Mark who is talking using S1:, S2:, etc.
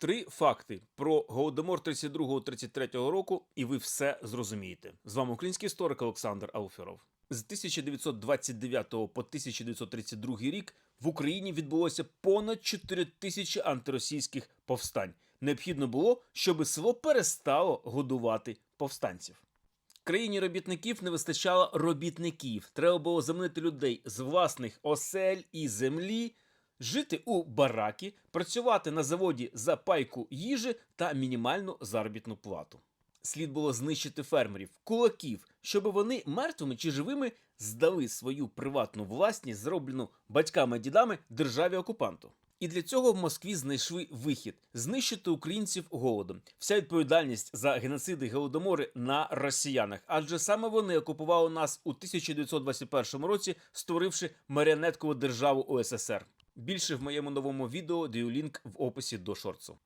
S1: Три факти про голодомор 32-33 року, і ви все зрозумієте. З вами український історик Олександр Ауферов. З 1929 по 1932 рік в Україні відбулося понад 4 тисячі антиросійських повстань. Необхідно було, щоб село перестало годувати повстанців. Країні робітників не вистачало робітників. Треба було замінити людей з власних осель і землі, жити у баракі, працювати на заводі за пайку їжі та мінімальну заробітну плату. Слід було знищити фермерів, кулаків, щоб вони мертвими чи живими здали свою приватну власність, зроблену батьками і дідами державі окупанту. І для цього в Москві знайшли вихід знищити українців голодом. Вся відповідальність за геноциди голодомори на росіянах, адже саме вони окупували нас у 1921 році, створивши маріонеткову державу УССР. Більше в моєму новому відео лінк в описі до шорцу.